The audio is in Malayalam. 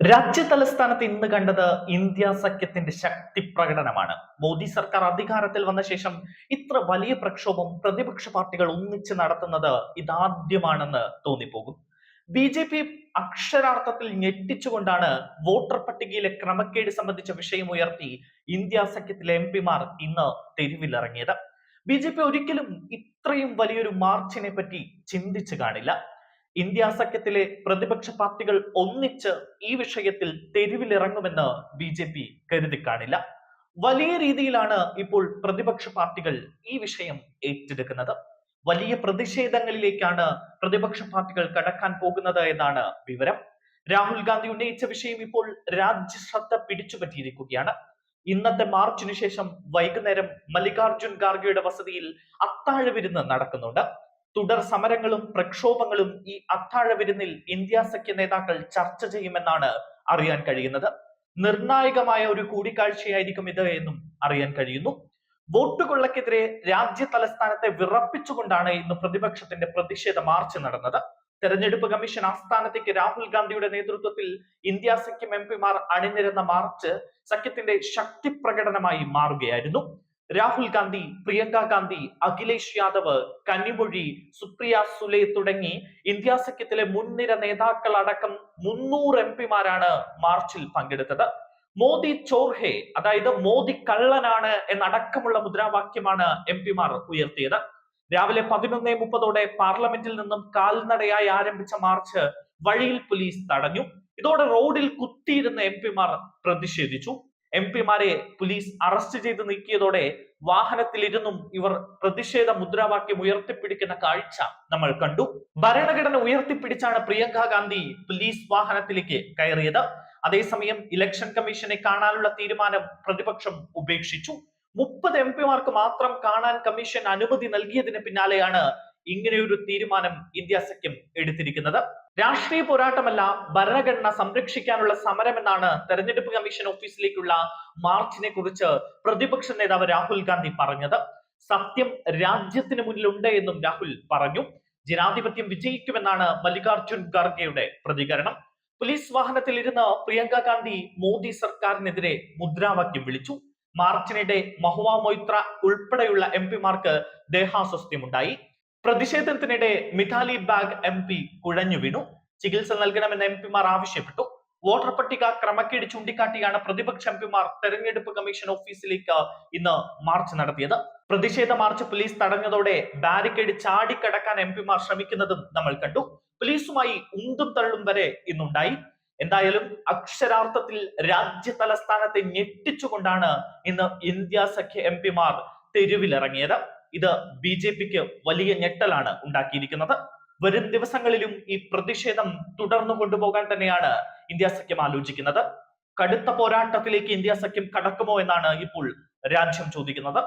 രാജ്യ തലസ്ഥാനത്ത് ഇന്ന് കണ്ടത് ഇന്ത്യ സഖ്യത്തിന്റെ ശക്തി പ്രകടനമാണ്. മോദി സർക്കാർ അധികാരത്തിൽ വന്ന ശേഷം ഇത്ര വലിയ പ്രക്ഷോഭം പ്രതിപക്ഷ പാർട്ടികൾ ഒന്നിച്ച് നടത്തുന്നത് ഇതാദ്യമാണെന്ന് തോന്നിപ്പോകും. ബി ജെ പി അക്ഷരാർത്ഥത്തിൽ ഞെട്ടിച്ചുകൊണ്ടാണ് വോട്ടർ പട്ടികയിലെ ക്രമക്കേട് സംബന്ധിച്ച വിഷയം ഉയർത്തി ഇന്ത്യ സഖ്യത്തിലെ എം പിമാർ ഇന്ന് തെരുവിലിറങ്ങിയത്. ബി ജെ പി ഒരിക്കലും ഇത്രയും വലിയൊരു മാർച്ചിനെ പറ്റി ചിന്തിച്ചു കാണില്ല. ഇന്ത്യ സഖ്യത്തിലെ പ്രതിപക്ഷ പാർട്ടികൾ ഒന്നിച്ച് ഈ വിഷയത്തിൽ തെരുവിലിറങ്ങുമെന്ന് ബി ജെ പി കരുതി കാണില്ല. വലിയ രീതിയിലാണ് ഇപ്പോൾ പ്രതിപക്ഷ പാർട്ടികൾ ഈ വിഷയം ഏറ്റെടുക്കുന്നത്. വലിയ പ്രതിഷേധങ്ങളിലേക്കാണ് പ്രതിപക്ഷ പാർട്ടികൾ കടക്കാൻ പോകുന്നത് എന്നാണ് വിവരം. രാഹുൽ ഗാന്ധി ഉന്നയിച്ച വിഷയം ഇപ്പോൾ രാജ്യശ്രദ്ധ പിടിച്ചുപറ്റിയിരിക്കുകയാണ്. ഇന്നത്തെ മാർച്ചിനു ശേഷം വൈകുന്നേരം മല്ലികാർജുൻ ഖാർഗെയുടെ വസതിയിൽ അത്താഴ വിരുന്ന് നടക്കുന്നുണ്ട്. തുടർ സമരങ്ങളും പ്രക്ഷോഭങ്ങളും ഈ അത്താഴ വിരുന്നിൽ ഇന്ത്യ സഖ്യ നേതാക്കൾ ചർച്ച ചെയ്യുമെന്നാണ് അറിയാൻ കഴിയുന്നത്. നിർണായകമായ ഒരു കൂടിക്കാഴ്ചയായിരിക്കും ഇത് എന്നും അറിയാൻ കഴിയുന്നു. വോട്ട് കൊള്ളക്കെതിരെ രാജ്യ തലസ്ഥാനത്തെ വിറപ്പിച്ചുകൊണ്ടാണ് ഇന്ന് പ്രതിപക്ഷത്തിന്റെ പ്രതിഷേധ മാർച്ച് നടന്നത്. തെരഞ്ഞെടുപ്പ് കമ്മീഷൻ ആസ്ഥാനത്തേക്ക് രാഹുൽ ഗാന്ധിയുടെ നേതൃത്വത്തിൽ ഇന്ത്യ സഖ്യം എം പിമാർ അണിനിരുന്ന മാർച്ച് സഖ്യത്തിന്റെ ശക്തി പ്രകടനമായി മാറുകയായിരുന്നു. രാഹുൽ ഗാന്ധി പ്രിയങ്ക ഗാന്ധി അഖിലേഷ് യാദവ് കന്നിമൊഴി സുപ്രിയ സുലെ തുടങ്ങി ഇന്ത്യ സഖ്യത്തിലെ മുൻനിര നേതാക്കൾ അടക്കം മുന്നൂറ് എം പിമാരാണ് മാർച്ചിൽ പങ്കെടുത്തത്. മോദി ചോർഹെ അതായത് മോദി കള്ളനാണ് എന്നടക്കമുള്ള മുദ്രാവാക്യമാണ് എം പിമാർ ഉയർത്തിയത്. രാവിലെ പതിനൊന്നേ മുപ്പതോടെ പാർലമെന്റിൽ നിന്നും കാൽനടയായി ആരംഭിച്ച മാർച്ച് വഴിയിൽ പോലീസ് തടഞ്ഞു. ഇതോടെ റോഡിൽ കുത്തിയിരുന്ന എം പിമാർ പ്രതിഷേധിച്ചു. എം പിമാരെ പോലീസ് അറസ്റ്റ് ചെയ്ത് നീക്കിയതോടെ വാഹനത്തിലിരുന്നും ഇവർ പ്രതിഷേധ മുദ്രാവാക്യം ഉയർത്തിപ്പിടിക്കുന്ന കാഴ്ച നമ്മൾ കണ്ടു. ഭരണഘടന ഉയർത്തിപ്പിടിച്ചാണ് പ്രിയങ്ക ഗാന്ധി പോലീസ് വാഹനത്തിലേക്ക് കയറിയത്. അതേസമയം ഇലക്ഷൻ കമ്മീഷനെ കാണാനുള്ള തീരുമാനം പ്രതിപക്ഷം ഉപേക്ഷിച്ചു. മുപ്പത് എം പിമാർക്ക് മാത്രം കാണാൻ കമ്മീഷൻ അനുമതി നൽകിയതിന് പിന്നാലെയാണ് ഇങ്ങനെയൊരു തീരുമാനം ഇന്ത്യ സഖ്യം എടുത്തിരിക്കുന്നത്. രാഷ്ട്രീയ പോരാട്ടമല്ല ഭരണഘടന സംരക്ഷിക്കാനുള്ള സമരമെന്നാണ് തെരഞ്ഞെടുപ്പ് കമ്മീഷൻ ഓഫീസിലേക്കുള്ള മാർച്ചിനെ കുറിച്ച് പ്രതിപക്ഷ നേതാവ് രാഹുൽ ഗാന്ധി പറഞ്ഞത്. സത്യം രാജ്യത്തിന് മുന്നിലുണ്ട് എന്നും രാഹുൽ പറഞ്ഞു. ജനാധിപത്യം വിജയിക്കുമെന്നാണ് മല്ലികാർജുൻ ഖാർഗെയുടെ പ്രതികരണം. പോലീസ് വാഹനത്തിൽ ഇരുന്ന് പ്രിയങ്ക ഗാന്ധി മോദി സർക്കാരിനെതിരെ മുദ്രാവാക്യം വിളിച്ചു. മാർച്ചിനിടെ മഹുവ മൊയ്ത്ര ഉൾപ്പെടെയുള്ള എം പിമാർക്ക് ദേഹാസ്വസ്ഥ്യമുണ്ടായി. പ്രതിഷേധത്തിനിടെ മിഥാലി ബാഗ് എം പി കുഴഞ്ഞു വീണു. ചികിത്സ നൽകണമെന്ന് എം പിമാർ ആവശ്യപ്പെട്ടു. വോട്ടർ പട്ടിക ക്രമക്കേട് ചൂണ്ടിക്കാട്ടിയാണ് പ്രതിപക്ഷ എം പിമാർ തെരഞ്ഞെടുപ്പ് കമ്മീഷൻ ഓഫീസിലേക്ക് ഇന്ന് മാർച്ച് നടത്തിയത്. പ്രതിഷേധ മാർച്ച് പോലീസ് തടഞ്ഞതോടെ ബാരിക്കേഡ് ചാടിക്കടക്കാൻ എം പിമാർ ശ്രമിക്കുന്നതും നമ്മൾ കണ്ടു. പോലീസുമായി ഉന്തും തള്ളും വരെ ഇന്നുണ്ടായി. എന്തായാലും അക്ഷരാർത്ഥത്തിൽ രാജ്യ തലസ്ഥാനത്തെ ഞെട്ടിച്ചുകൊണ്ടാണ് ഇന്ന് ഇന്ത്യ സഖ്യ എം പിമാർ തെരുവിലിറങ്ങിയത്. ഇത് ബി ജെ പിക്ക് വലിയ ഞെട്ടലാണ് ഉണ്ടാക്കിയിരിക്കുന്നത്. വരും ദിവസങ്ങളിലും ഈ പ്രതിഷേധം തുടർന്നു കൊണ്ടുപോകാൻ തന്നെയാണ് ഇന്ത്യ സഖ്യം ആലോചിക്കുന്നത്. കടുത്ത പോരാട്ടത്തിലേക്ക് ഇന്ത്യ സഖ്യം കടക്കുമോ എന്നാണ് ഇപ്പോൾ രാജ്യം ചോദിക്കുന്നത്.